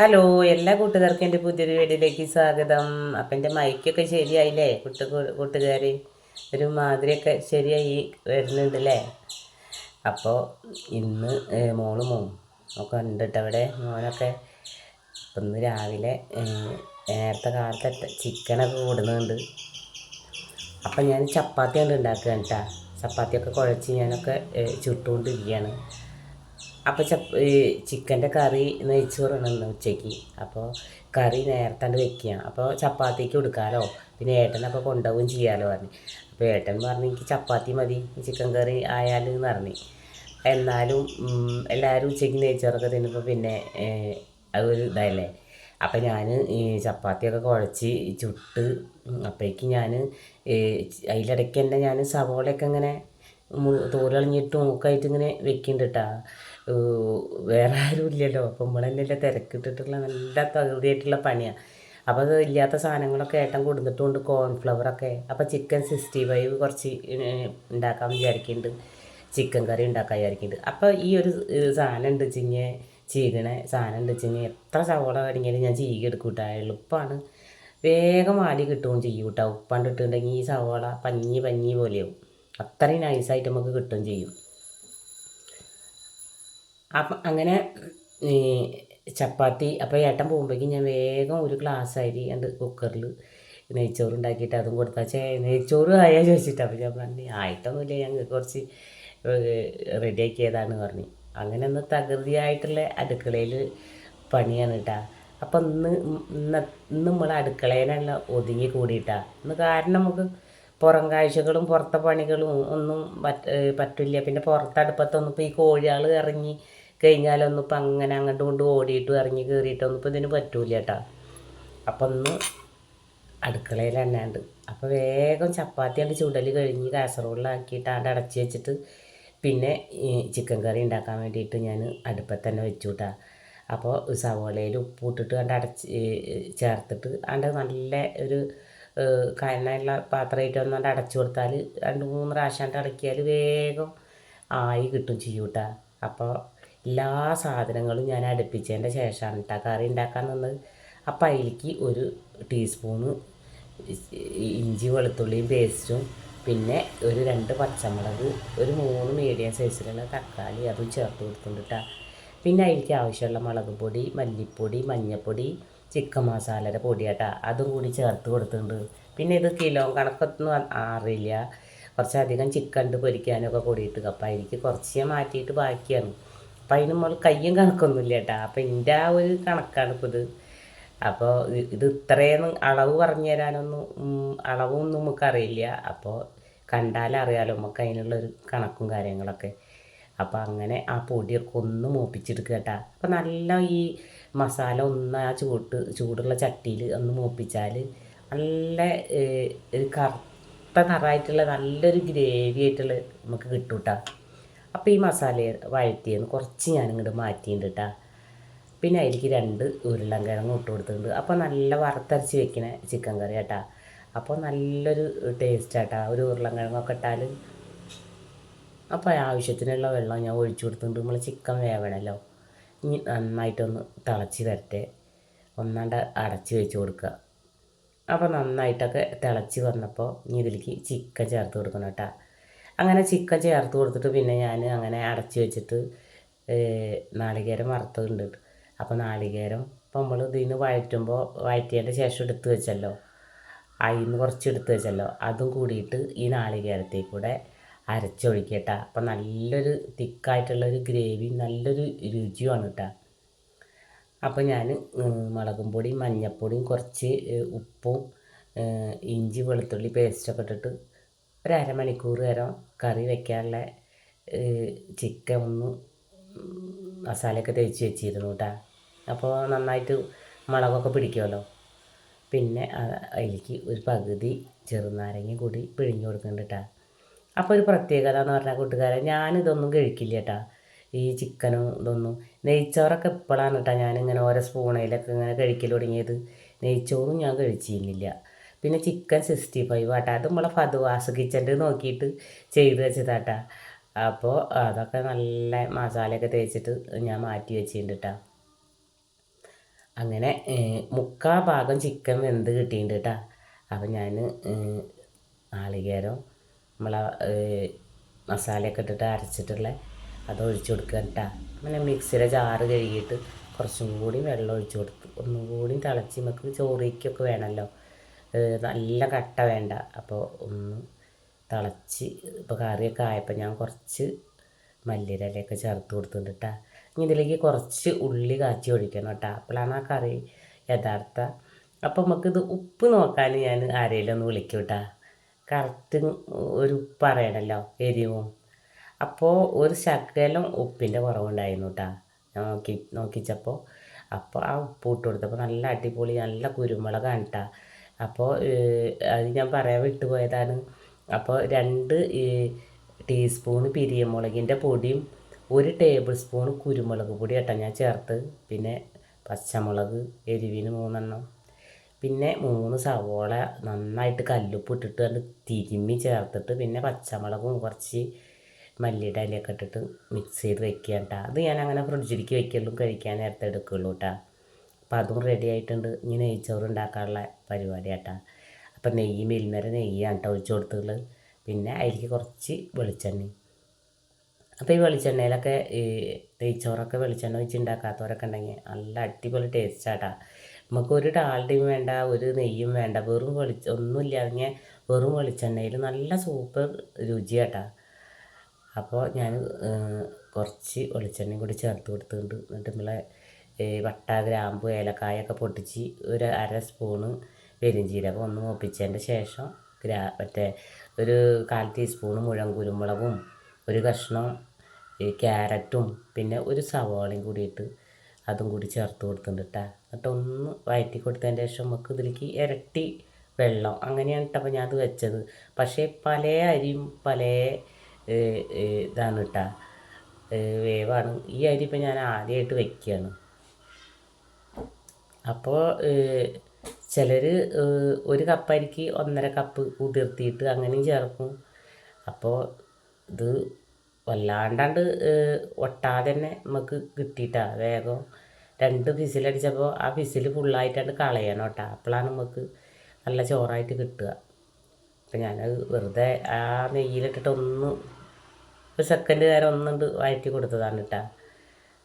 Hello എല്ലാ കൂട്ടുകാർക്കും എന്റെ പുതിയൊരു വീഡിയോയിലേക്ക് സ്വാഗതം. അപ്പം എന്റെ മൈക്കൊക്കെ ശരിയായില്ലേ? കുട്ട കൂട്ടുകാർ ഒരു മാതിരിയൊക്കെ ശരിയായി വരുന്നുണ്ടല്ലേ അപ്പോൾ ഇന്ന് മോൾ മോളും ഒക്കെ ഉണ്ട് അവിടെ മോനൊക്കെ ഇന്ന് രാവിലെ നേരത്തെ കാലത്തെ ചിക്കനൊക്കെ കൂടുന്നുണ്ട്. അപ്പം ഞാൻ ചപ്പാത്തി കൊണ്ട് ഉണ്ടാക്കുകയാണ് കേട്ടോ. ചപ്പാത്തിയൊക്കെ കുഴച്ച് ഞാനൊക്കെ ചുട്ടുകൊണ്ടിരിക്കുകയാണ്. അപ്പോൾ ചപ്പ് ചിക്കന്റെ കറി നെയ്ച്ചോറുണ്ടെന്ന് ഉച്ചയ്ക്ക്. അപ്പോൾ കറി നേരത്തെ വെക്കുക അപ്പോൾ ചപ്പാത്തിക്ക് കൊടുക്കാമല്ലോ പിന്നെ ഏട്ടനപ്പോൾ കൊണ്ടുപോവുകയും ചെയ്യാമല്ലോ പറഞ്ഞു. അപ്പോൾ ഏട്ടൻ പറഞ്ഞു എനിക്ക് ചപ്പാത്തി മതി. ചിക്കൻ കറി ആയാലും എന്ന് പറഞ്ഞു. എന്നാലും എല്ലാവരും ഉച്ചയ്ക്ക് നെയ്ച്ചോറൊക്കെ തിന്നുമ്പോൾ പിന്നെ അതൊരു ഇതല്ലേ അപ്പോൾ ഞാൻ ചപ്പാത്തിയൊക്കെ കുഴച്ച് ചുട്ട് അപ്പോഴേക്ക് ഞാൻ അതിലിടയ്ക്ക് തന്നെ ഞാൻ സവോളയൊക്കെ ഇങ്ങനെ തോലിളഞ്ഞിട്ട് മൂക്കായിട്ട് ഇങ്ങനെ വെക്കുന്നുണ്ട് കേട്ടാ വേറെ ആരും ഇല്ലല്ലോ അപ്പം നമ്മളെന്നല്ലേ തിരക്കിട്ടിട്ടുള്ള നല്ല തകൃതിയായിട്ടുള്ള പണിയാണ് അപ്പോൾ അത് ഇല്ലാത്ത സാധനങ്ങളൊക്കെ ഏട്ടൻ കൊടുത്തിട്ടുണ്ട് കോൺഫ്ലവറൊക്കെ. അപ്പോൾ ചിക്കൻ സിക്സ്റ്റി ഫൈവ് കുറച്ച് ഉണ്ടാക്കാൻ വിചാരിക്കുന്നുണ്ട് ചിക്കൻ കറി ഉണ്ടാക്കാൻ വിചാരിക്കുന്നുണ്ട് അപ്പോൾ ഈ ഒരു സാധനം ഉണ്ട് ചിങ്ങ ചീകണ സാധനം ഉണ്ട് ചിങ്ങ എത്ര സവോള കടിഞ്ഞാലും ഞാൻ ചീകി എടുക്കൂട്ടാ. കേട്ടോ എളുപ്പമാണ് വേഗം വാടി കിട്ടുകയും ചെയ്യും കേട്ടോ ഉപ്പാണ്ട് ഇട്ടുണ്ടെങ്കിൽ ഈ സവോള പഞ്ഞി പഞ്ഞി പോലെയാവും. അത്രയും നൈസായിട്ട് നമുക്ക് കിട്ടുകയും ചെയ്യും. അപ്പം അങ്ങനെ ചപ്പാത്തി അപ്പോൾ ഏട്ടൻ പോകുമ്പോഴേക്കും ഞാൻ വേഗം ഒരു ഗ്ലാസ് അരി ഉണ്ട് കുക്കറിൽ നെയ്ച്ചോറ് ഉണ്ടാക്കിയിട്ട് അതും കൊടുത്താൽ ചേ നെയ്ച്ചോറ് ആയാൽ ചോദിച്ചിട്ട്. അപ്പോൾ ഞാൻ പറഞ്ഞു ആയിട്ടൊന്നുമില്ല ഞങ്ങൾ കുറച്ച് റെഡിയാക്കിയതാണ് പറഞ്ഞു. അങ്ങനെ ഒന്ന് തകൃതിയായിട്ടുള്ള അടുക്കളയിൽ പണിയാണ് കേട്ടാ. അപ്പം ഇന്ന് ഇന്ന് ഇന്ന് നമ്മൾ അടുക്കളയിലല്ല ഒതുങ്ങി കൂടിയിട്ടാ. ഇന്ന് കാരണം നമുക്ക് പുറം കാഴ്ചകളും പുറത്തെ പണികളും ഒന്നും പറ്റ പറ്റില്ല. പിന്നെ പുറത്തടുപ്പത്തൊന്നും ഇപ്പോൾ ഈ കോഴികൾ ഇറങ്ങി കഴിഞ്ഞാലൊന്നും ഇപ്പം അങ്ങനെ അങ്ങോട്ടും കൊണ്ട് ഓടിയിട്ടും ഇറങ്ങി കയറിയിട്ടൊന്നും ഇപ്പം ഇതിന് പറ്റൂല കേട്ടാ. അപ്പം ഒന്ന് അടുക്കളയിൽ എണ്ണാണ്ട്. അപ്പോൾ വേഗം ചപ്പാത്തി അണ്ട് ചുടൽ കഴിഞ്ഞ് കാസറോളിലാക്കിയിട്ട് അവിടെ അടച്ചു വെച്ചിട്ട് പിന്നെ ഈ ചിക്കൻ കറി ഉണ്ടാക്കാൻ വേണ്ടിയിട്ട് ഞാൻ അടുപ്പത്ത് തന്നെ വെച്ചു കേട്ടാ. അപ്പോൾ സവോളയിൽ ഉപ്പിട്ടിട്ട് കണ്ട് അടച്ച് ചേർത്തിട്ട് അണ്ട് നല്ല ഒരു കനയുള്ള പാത്രമായിട്ട് ഒന്നാണ്ട് അടച്ചു കൊടുത്താൽ രണ്ട് മൂന്ന് പ്രാവശ്യം അണ്ട് അടക്കിയാൽ വേഗം ആയി കിട്ടും ചെയ്യൂട്ടാ അപ്പോൾ എല്ലാ സാധനങ്ങളും ഞാൻ അടുപ്പിച്ചതിന്റെ ശേഷമാണ് കേട്ടോ കറി ഉണ്ടാക്കാൻ നിന്നത്. അപ്പം അതിലേക്ക് ഒരു ടീസ്പൂണ് ഇഞ്ചി വെളുത്തുള്ളിയും പേസ്റ്റും പിന്നെ ഒരു രണ്ട് പച്ചമുളക് ഒരു മൂന്ന് മീഡിയം സൈസിലുള്ള തക്കാളി അതും ചേർത്ത് കൊടുത്തിട്ടുണ്ട് പിന്നെ അതിലേക്ക് ആവശ്യമുള്ള മുളക് പൊടി മല്ലിപ്പൊടി മഞ്ഞൾപ്പൊടി ചിക്കൻ മസാലയുടെ പൊടി കേട്ടോ അതും കൂടി ചേർത്ത് കൊടുത്തിട്ടുണ്ട്. പിന്നെ ഇത് കിലോ കണക്കൊന്നും അറിയില്ല കുറച്ചധികം ചിക്കൻ ഉണ്ട് പൊരിക്കാനൊക്കെ കൂടിയിട്ട് അപ്പം അതിലേക്ക് കുറച്ച് മാറ്റിയിട്ട് ബാക്കിയാണ്. അപ്പം അതിന് നമ്മൾ കയ്യും കണക്കൊന്നുമില്ല കേട്ടോ. അപ്പം എന്റെ ആ ഒരു കണക്കാണ് ഇപ്പോൾ ഇത്. അപ്പോൾ ഇത് ഇത്രയും അളവ് പറഞ്ഞു തരാനൊന്നും അളവൊന്നും നമുക്കറിയില്ല അപ്പോൾ കണ്ടാലറിയാലോ നമുക്ക് അതിനുള്ളൊരു കണക്കും കാര്യങ്ങളൊക്കെ. അപ്പോൾ അങ്ങനെ ആ പൊടിയൊക്കെ ഒന്ന് മൂപ്പിച്ചെടുക്കുക കേട്ടോ. അപ്പോൾ നല്ല ഈ മസാല ഒന്ന് ആ ചൂട്ട് ചൂടുള്ള ചട്ടിയിൽ ഒന്ന് മൂപ്പിച്ചാൽ നല്ല ഒരു കറുത്ത നിറമായിട്ടുള്ള നല്ലൊരു ഗ്രേവി ആയിട്ടുള്ള നമുക്ക് കിട്ടും കേട്ടോ അപ്പോൾ ഈ മസാല വഴറ്റിയെന്ന് കുറച്ച് ഞാനിങ്ങോട്ട് മാറ്റിയിട്ടുണ്ട് പിന്നെ അതിലേക്ക് രണ്ട് ഉരുളൻകിഴങ്ങ് ഇട്ട് കൊടുത്തിട്ടുണ്ട്. അപ്പോൾ നല്ല വറുത്തരച്ച് വെക്കണ ചിക്കൻ കറി കേട്ടാ അപ്പോൾ നല്ലൊരു ടേസ്റ്റ് ആട്ടാ. ഒരു ഉരുളൻകിഴങ്ങൊക്കെ ഇട്ടാൽ അപ്പോൾ ആവശ്യത്തിനുള്ള വെള്ളം ഞാൻ ഒഴിച്ചു കൊടുത്തിട്ടുണ്ട്. നമ്മൾ ചിക്കൻ വേവണമല്ലോ ഇനി നന്നായിട്ടൊന്ന് തിളച്ച് വരട്ടെ. ഒന്നാണ്ട് അടച്ച് വെച്ച് കൊടുക്കുക അപ്പോൾ നന്നായിട്ടൊക്കെ തിളച്ച് വന്നപ്പോൾ ഇനി ഇതിലേക്ക് ചിക്കൻ ചേർത്ത് കൊടുക്കണം കേട്ടോ അങ്ങനെ ചിക്കൻ ചേർത്ത് കൊടുത്തിട്ട് പിന്നെ ഞാൻ അങ്ങനെ അടച്ച് വെച്ചിട്ട് നാളികേരം വറുത്തുണ്ട് അപ്പോൾ നാളികേരം ഇപ്പോൾ നമ്മൾ ഇതിന് വഴറ്റുമ്പോൾ വഴറ്റിയതിന്റെ ശേഷം എടുത്ത് വെച്ചല്ലോ. അതിൽ നിന്ന് കുറച്ച് എടുത്ത് വെച്ചല്ലോ. അതും കൂടിയിട്ട് ഈ നാളികേരത്തിൽ കൂടെ അരച്ചൊഴിക്കട്ടാ. അപ്പം നല്ലൊരു തിക്കായിട്ടുള്ളൊരു ഗ്രേവി നല്ലൊരു രുചിയാണ് കേട്ടോ അപ്പോൾ ഞാൻ മുളകും പൊടിയും മഞ്ഞൾപ്പൊടിയും കുറച്ച് ഉപ്പും ഇഞ്ചി വെളുത്തുള്ളി പേസ്റ്റൊക്കെ ഇട്ടിട്ട് ഒരു അരമണിക്കൂർ നേരം കറി വെക്കാനുള്ള ചിക്കൻ ഒന്ന് മസാലയൊക്കെ തേച്ച് വെച്ചിരുന്നു കേട്ടോ അപ്പോൾ നന്നായിട്ട് മുളകൊക്കെ പിടിക്കുമല്ലോ പിന്നെ അതിലേക്ക് ഒരു പകുതി ചെറുനാരങ്ങ കൂടി പിഴിഞ്ഞു കൊടുക്കുന്നുണ്ട് കേട്ടോ അപ്പോൾ ഒരു പ്രത്യേകത എന്ന് പറഞ്ഞാൽ കൂട്ടുകാരെ ഞാനിതൊന്നും കഴിക്കില്ല കേട്ടോ ഈ ചിക്കനും ഇതൊന്നും. നെയ്ച്ചോറൊക്കെ ഇപ്പോഴാണ് കേട്ടോ ഞാനിങ്ങനെ ഓരോ സ്പൂണയിലൊക്കെ ഇങ്ങനെ കഴിക്കൽ തുടങ്ങിയത്. നെയ്ച്ചോറും ഞാൻ കഴിച്ചിരുന്നില്ല. പിന്നെ ചിക്കൻ സിക്സ്റ്റി ഫൈവ് ആട്ടാ. അത് നമ്മളെ ഫതുവാസ് കിച്ചന്റെ നോക്കിയിട്ട് ചെയ്ത് വെച്ചതാട്ടാ. അപ്പോൾ അതൊക്കെ നല്ല മസാലയൊക്കെ തേച്ചിട്ട് ഞാൻ മാറ്റി വെച്ചിട്ടുണ്ട് അങ്ങനെ മുക്കാ ഭാഗം ചിക്കൻ വെന്ത് കിട്ടിയിട്ടുണ്ട് കേട്ടോ അപ്പം ഞാൻ നാളികേരം നമ്മളെ മസാലയൊക്കെ ഇട്ടിട്ട് അരച്ചിട്ടുള്ള അത് ഒഴിച്ചു കൊടുക്കുക കേട്ടോ പിന്നെ മിക്സിയുടെ ജാറ് കഴുകിയിട്ട് കുറച്ചും കൂടി വെള്ളം ഒഴിച്ചു കൊടുത്ത് ഒന്നും കൂടി തിളച്ച് നമുക്ക് ചോറിക്കൊക്കെ വേണമല്ലോ നല്ല കട്ട വേണ്ട. അപ്പോൾ ഒന്ന് തിളച്ച് ഇപ്പോൾ കറിയൊക്കെ ആയപ്പോൾ ഞാൻ കുറച്ച് മല്ലിരലയൊക്കെ ചേർത്ത് കൊടുത്തിട്ടുണ്ട് കേട്ടോ ഇനി ഇതിലേക്ക് കുറച്ച് ഉള്ളി കാച്ചി ഒഴിക്കണം കേട്ടോ അപ്പോഴാണ് ആ കറി യഥാർത്ഥ. അപ്പോൾ നമുക്കിത് ഉപ്പ് നോക്കാൻ ഞാൻ ആരെങ്കിലും ഒന്ന് വിളിക്കും കേട്ടോ കറക്റ്റ് ഒരു ഉപ്പ് അറിയണമല്ലോ എരിവും. അപ്പോൾ ഒരു ശകലം ഉപ്പിന്റെ കുറവുണ്ടായിരുന്നു കേട്ടോ ഞാൻ നോക്കി നോക്കിച്ചപ്പോൾ അപ്പോൾ ആ ഉപ്പ് ഇട്ട് കൊടുത്തപ്പോൾ നല്ല അടിപൊളി നല്ല കുരുമുളകാണ് കേട്ടോ അപ്പോൾ അത് ഞാൻ പറയാൻ വിട്ടുപോയതാണ് അപ്പോൾ രണ്ട് ടീസ്പൂൺ പിരിയമുളകിന്റെ പൊടിയും ഒരു ടേബിൾ സ്പൂൺ കുരുമുളക് പൊടി കേട്ടോ ഞാൻ ചേർത്ത്. പിന്നെ പച്ചമുളക് എരിവിന് മൂന്നെണ്ണം. പിന്നെ മൂന്ന് സവോള നന്നായിട്ട് കല്ലുപ്പ് ഇട്ടിട്ട് അത് തിരുമ്മി ചേർത്തിട്ട് പിന്നെ പച്ചമുളകും കുറച്ച് മല്ലിയുടെ ഇലയൊക്കെ ഇട്ടിട്ട് മിക്സ് ചെയ്ത് വെക്കുക കേട്ടോ. അത് ഞാൻ അങ്ങനെ ഫ്രിഡ്ജിലേക്ക് വെക്കുള്ളൂ കഴിക്കാൻ നേരത്തെ എടുക്കുള്ളൂ കേട്ടോ. അപ്പം അതും റെഡി ആയിട്ടുണ്ട്. ഇനി നെയ്ച്ചോറ് ഉണ്ടാക്കാനുള്ള പരിപാടി കേട്ടോ അപ്പം നെയ്യ് മിൽമര നെയ്യാണ് കേട്ടോ ഒഴിച്ചു കൊടുത്തുള്ളത്. പിന്നെ അതിലേക്ക് കുറച്ച് വെളിച്ചെണ്ണ. അപ്പോൾ ഈ വെളിച്ചെണ്ണയിലൊക്കെ ഈ നെയ്ച്ചോറൊക്കെ വെളിച്ചെണ്ണ വെച്ച് ഉണ്ടാക്കാത്തവരൊക്കെ ഉണ്ടെങ്കിൽ നല്ല അടിപൊളി ടേസ്റ്റാട്ടാ നമുക്ക് ഒരു ഡാൽഡയും വേണ്ട ഒരു നെയ്യും വേണ്ട. വെറും വെളിച്ച ഒന്നുമില്ലാതെ വെറും വെളിച്ചെണ്ണയിൽ നല്ല സൂപ്പർ രുചിയാട്ടാ. അപ്പോൾ ഞാൻ കുറച്ച് വെളിച്ചെണ്ണയും കൂടി ചേർത്ത് കൊടുത്തിട്ടുണ്ട്. എന്നിട്ട് നമ്മളെ വട്ട ഗ്രാമ്പു ഏലക്കായൊക്കെ പൊട്ടിച്ച് ഒരു അര സ്പൂണ് പെരുംജീരകം ഒന്ന് മൂപ്പിച്ചതിന്റെ ശേഷം ഗ്രാ മറ്റേ ഒരു കാൽ ടീസ്പൂണ് മുഴം കുരുമുളകും ഒരു കഷ്ണം ക്യാരറ്റും പിന്നെ ഒരു സവാളയും കൂടിയിട്ട് അതും കൂടി ചേർത്ത് കൊടുത്തിട്ടുണ്ട് കേട്ടോ എന്നിട്ട് ഒന്ന് വയറ്റി കൊടുത്തതിന്റെ ശേഷം നമുക്ക് ഇതിലേക്ക് ഇരട്ടി വെള്ളം അങ്ങനെയാണ് കേട്ടോ ഞാൻ അത് വെച്ചത്. പക്ഷേ പല അരിയും പല ഇതാണ് കേട്ടോ വേവാണ്. ഈ അരി ഇപ്പം ഞാൻ ആദ്യമായിട്ട് വയ്ക്കുകയാണ് അപ്പോൾ ചിലർ ഒരു കപ്പരിക്ക് ഒന്നര കപ്പ് കുതിർത്തിയിട്ട് അങ്ങനെയും ചേർക്കും. അപ്പോൾ ഇത് വല്ലാണ്ടാണ്ട് ഒട്ടാതെ തന്നെ നമുക്ക് കിട്ടിയിട്ടാണ് വേഗം രണ്ട് ഫിസിലടിച്ചപ്പോൾ ആ ഫിസിൽ ഫുള്ളായിട്ടാണ് കളയണം കേട്ടോ അപ്പോഴാണ് നമുക്ക് നല്ല ചോറായിട്ട് കിട്ടുക. അപ്പം ഞാൻ വെറുതെ ആ നെയ്യിലിട്ടിട്ട് ഒന്ന് ഒരു സെക്കൻഡ് നേരം ഒന്നുണ്ട് വയറ്റി കൊടുത്തതാണ് കേട്ടോ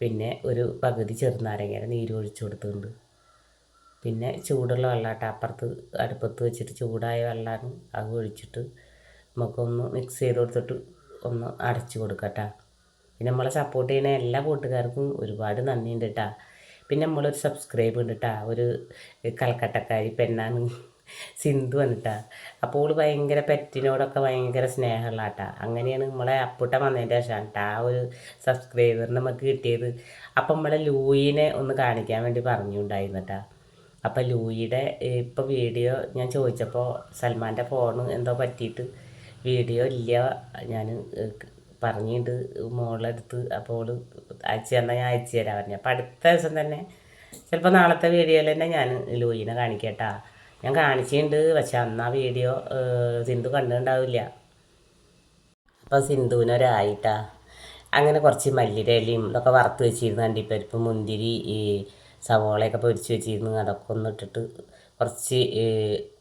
പിന്നെ ഒരു പകുതി ചെറുനാരങ്ങയുടെ നീര് ഒഴിച്ചു കൊടുത്തിട്ടുണ്ട് പിന്നെ ചൂടുള്ള വെള്ളം കേട്ടോ അപ്പുറത്ത് അടുപ്പത്ത് വെച്ചിട്ട് ചൂടായ വെള്ളമാണ് അത് ഒഴിച്ചിട്ട് നമുക്കൊന്ന് മിക്സ് ചെയ്ത് കൊടുത്തിട്ട് ഒന്ന് അടച്ചു കൊടുക്കട്ടാ പിന്നെ നമ്മളെ സപ്പോർട്ട് ചെയ്യുന്ന എല്ലാ കൂട്ടുകാർക്കും ഒരുപാട് നന്ദിയുണ്ട് കേട്ടാ പിന്നെ നമ്മളൊരു സബ്സ്ക്രൈബ് ഉണ്ട് കേട്ടാ ഒരു കൽക്കട്ടക്കാരി പെണ്ണാണ് സിന്ധു വന്നിട്ടാ അപ്പോൾ ഓൾ ഭയങ്കര പെറ്റിനോടൊക്കെ ഭയങ്കര സ്നേഹമുള്ള ആട്ടാ. അങ്ങനെയാണ് നമ്മളെ അപ്പുട്ട വന്നതിന്റെ ശേഷം കേട്ടാ ആ ഒരു സബ്സ്ക്രൈബറിന് നമുക്ക് കിട്ടിയത്. അപ്പം നമ്മളെ ലൂയിനെ ഒന്ന് കാണിക്കാൻ വേണ്ടി പറഞ്ഞുണ്ടായിരുന്നു കേട്ടോ അപ്പം ലൂയിയുടെ ഇപ്പോൾ വീഡിയോ ഞാൻ ചോദിച്ചപ്പോൾ സൽമാന്റെ ഫോൺ എന്തോ പറ്റിയിട്ട് വീഡിയോ ഇല്ല. ഞാൻ പറഞ്ഞിട്ട് മോളെടുത്ത് അപ്പോൾ അയച്ചു തന്നാൽ ഞാൻ അയച്ചു തരാൻ പറഞ്ഞു. അപ്പോൾ അടുത്ത ദിവസം തന്നെ ചിലപ്പോൾ നാളത്തെ വീഡിയോയിൽ തന്നെ ഞാൻ ലൂയിനെ കാണിക്കട്ടാ. ഞാൻ കാണിച്ചിട്ടുണ്ട് പക്ഷെ അന്ന് ആ വീഡിയോ സിന്ധു കണ്ടിട്ടുണ്ടാവില്ല. അപ്പോൾ സിന്ധുവിനൊരായിട്ടാ അങ്ങനെ കുറച്ച് മല്ലിരലിയും ഇതൊക്കെ വറുത്ത് വെച്ചിരുന്നു അണ്ടിപ്പരിപ്പ് മുന്തിരി ഈ സവോളയൊക്കെ പൊരിച്ച് വെച്ചിരുന്നു. അതൊക്കെ ഒന്ന് ഇട്ടിട്ട് കുറച്ച്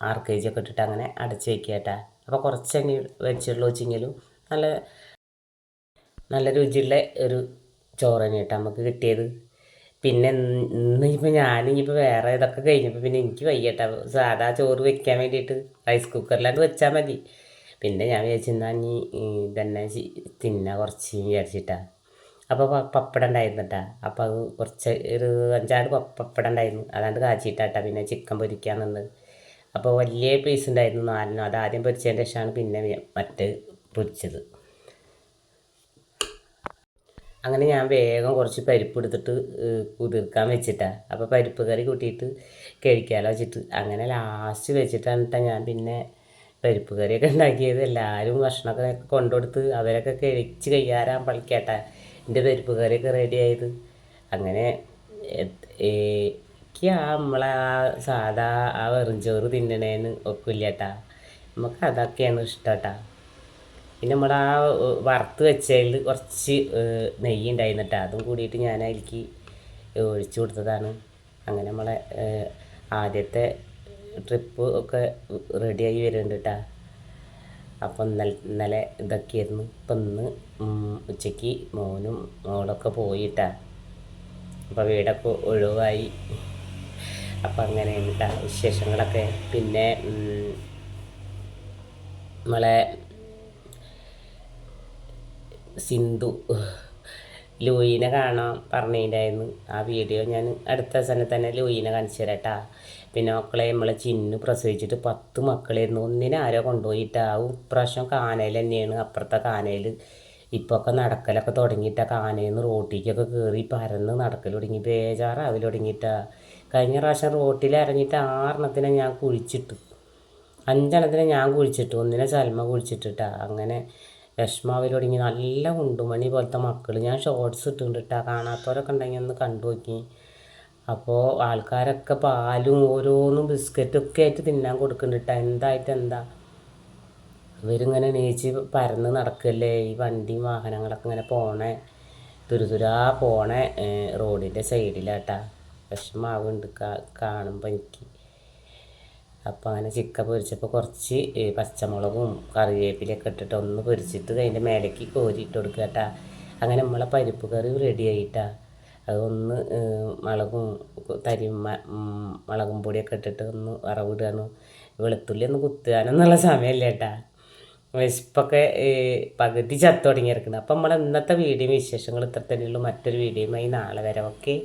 ആർ കെ ജി ഒക്കെ ഇട്ടിട്ട് അങ്ങനെ അടച്ച് വെക്കുക കേട്ടാ. അപ്പോൾ കുറച്ച് തന്നെ വെച്ചുള്ളൂ വെച്ചെങ്കിലും നല്ല നല്ല രുചിയുള്ള ഒരു ചോറനെ കേട്ടോ നമുക്ക് കിട്ടിയത്. പിന്നെ ഇന്നിപ്പോൾ ഞാനിപ്പോൾ വേറെ ഇതൊക്കെ കഴിഞ്ഞപ്പോൾ പിന്നെ എനിക്ക് വയ്യട്ടോ സാധാ ചോറ് വെക്കാൻ വേണ്ടിയിട്ട് റൈസ് കുക്കറിലാണ്ട് വെച്ചാൽ മതി. പിന്നെ ഞാൻ വിചാരിച്ചെന്നാൽ ഇനി ഇതന്നെ തിന്നാ കുറച്ച് വിചാരിച്ചിട്ടാണ് അപ്പോൾ പപ്പടം ഉണ്ടായിരുന്നു അപ്പോൾ അത് കുറച്ച് ഒരു അഞ്ചാറ് പപ്പടം ഉണ്ടായിരുന്നു അതാണ്ട് കാച്ചിട്ടാട്ടാ. പിന്നെ ചിക്കൻ പൊരിക്കാൻ നിന്നത് അപ്പോൾ വലിയ പീസ് ഉണ്ടായിരുന്നു നാലിനും അത് ആദ്യം പൊരിച്ചതിന്റെ ശേഷമാണ് പിന്നെ മറ്റ് പൊരിച്ചത്. അങ്ങനെ ഞാൻ വേഗം കുറച്ച് പരിപ്പ് എടുത്തിട്ട് കുതിർക്കാൻ വെച്ചിട്ടാണ് അപ്പോൾ പരിപ്പ് കറി കൂട്ടിയിട്ട് കഴിക്കാമല്ലോ വെച്ചിട്ട്. അങ്ങനെ ലാസ്റ്റ് വെച്ചിട്ടാണ് ഞാൻ പിന്നെ പരിപ്പ് കറിയൊക്കെ ഉണ്ടാക്കിയത് എല്ലാവരും ഭക്ഷണമൊക്കെ കൊണ്ടുകൊടുത്ത് അവരൊക്കെ കഴിച്ച് കഴിയാറാൻ പളിക്കാട്ടാ എന്റെ പരിപ്പ് റെഡി ആയത്. അങ്ങനെ എനിക്ക് ആ നമ്മളെ ആ സാധാ ആ വെറും തിന്നണേന്ന് ഒക്കില്ല കേട്ടാ നമുക്ക് അതൊക്കെയാണ് ഇഷ്ടം കേട്ടാ പിന്നെ നമ്മൾ ആ വറുത്ത് വെച്ചതിൽ കുറച്ച് നെയ്യ് ഉണ്ടായിരുന്നു അതും കൂടിയിട്ട് ഞാൻ അതിലേക്ക് ഒഴിച്ചു കൊടുത്തതാണ്. അങ്ങനെ നമ്മളെ ആദ്യത്തെ ട്രിപ്പ് ഒക്കെ റെഡിയായി വരുന്നുണ്ട് കേട്ടോ അപ്പം ഇന്നലെ ഇതൊക്കെയായിരുന്നു. ഇപ്പം ഇന്ന് ഉച്ചയ്ക്ക് മോനും മോളൊക്കെ പോയിട്ടാ. അപ്പോൾ വീടൊക്കെ ഒഴിവായി. അപ്പം അങ്ങനെ കേട്ടോ വിശേഷങ്ങളൊക്കെ. പിന്നെ നമ്മളെ സിന്ധു ലൂയിനെ കാണാൻ പറഞ്ഞിട്ടുണ്ടായിരുന്നു. ആ വീഡിയോ ഞാൻ അടുത്ത സ്ഥലത്ത് തന്നെ ലൂയിനെ കാണിച്ചു തരാം കേട്ടാ പിന്നെ മക്കളെ നമ്മളെ ചിന്നു പ്രസവിച്ചിട്ട് പത്ത് മക്കളായിരുന്നു. ഒന്നിനെ ആരോ കൊണ്ടുപോയിട്ടാ ഇപ്രാവശ്യം കാനയിൽ തന്നെയാണ്. അപ്പുറത്തെ കാനയിൽ ഇപ്പോൾ ഒക്കെ നടക്കലൊക്കെ തുടങ്ങിയിട്ടാ കാനയിൽ നിന്ന് റോട്ടിലേക്കൊക്കെ കയറി പരന്ന് നടക്കൽ തുടങ്ങി. ബേജാറാവിൽ തുടങ്ങിയിട്ടാ. കഴിഞ്ഞ പ്രാവശ്യം റോട്ടിൽ ഇറങ്ങിയിട്ട് ആറെണ്ണത്തിനെ ഞാൻ കുഴിച്ചിട്ടു. അഞ്ചെണ്ണത്തിനെ ഞാൻ കുഴിച്ചിട്ടു. ഒന്നിനെ ചലമ കുഴിച്ചിട്ടിട്ടാ. അങ്ങനെ വിഷമാവിൽ തുടങ്ങി. നല്ല ഉണ്ടുമണി പോലത്തെ മക്കൾ ഞാൻ ഷോർട്സ് ഇട്ടിട്ടാ കാണാത്തവരൊക്കെ ഉണ്ടെങ്കിൽ ഒന്ന് കണ്ടു നോക്കി അപ്പോൾ ആൾക്കാരൊക്കെ പാലും ഓരോന്നും ബിസ്ക്കറ്റൊക്കെ ആയിട്ട് തിന്നാൻ കൊടുക്കുന്നുണ്ട് എന്തായിട്ട് എന്താ? ഇവരിങ്ങനെ നീച്ച് പരന്ന് നടക്കല്ലേ? ഈ വണ്ടിയും വാഹനങ്ങളൊക്കെ ഇങ്ങനെ പോണേ. തുരുതുരാ പോണേ റോഡിന്റെ സൈഡിലാട്ടാ. വിഷമാവുന്നുണ്ട് കാണുമ്പോൾ എനിക്ക്. അപ്പോൾ അങ്ങനെ ചിക്കൻ പൊരിച്ചപ്പോൾ കുറച്ച് പച്ചമുളകും കറിവേപ്പിലൊക്കെ ഇട്ടിട്ട് ഒന്ന് പൊരിച്ചിട്ട് അതിന്റെ മേലേക്ക് കോരിയിട്ട് കൊടുക്കുക കേട്ടാ അങ്ങനെ നമ്മളെ പരിപ്പ് കറി റെഡി ആയിട്ടാ. അതൊന്ന് മുളകും തരി മുളകും പൊടിയൊക്കെ ഇട്ടിട്ട് ഒന്ന് വറവിടുകയാണ് വെളുത്തുള്ളി ഒന്ന് കുത്തുകാനൊന്നുള്ള സമയമല്ല കേട്ടാ. വിശപ്പൊക്കെ പകുതി ചത്തു തുടങ്ങിയിരിക്കുന്നത് അപ്പം നമ്മൾ ഇന്നത്തെ വീഡിയോ വിശേഷങ്ങൾ ഇത്ര തന്നെയുള്ളൂ. മറ്റൊരു വീഡിയോയുമായി നാളെ വരെ. ഓക്കെ?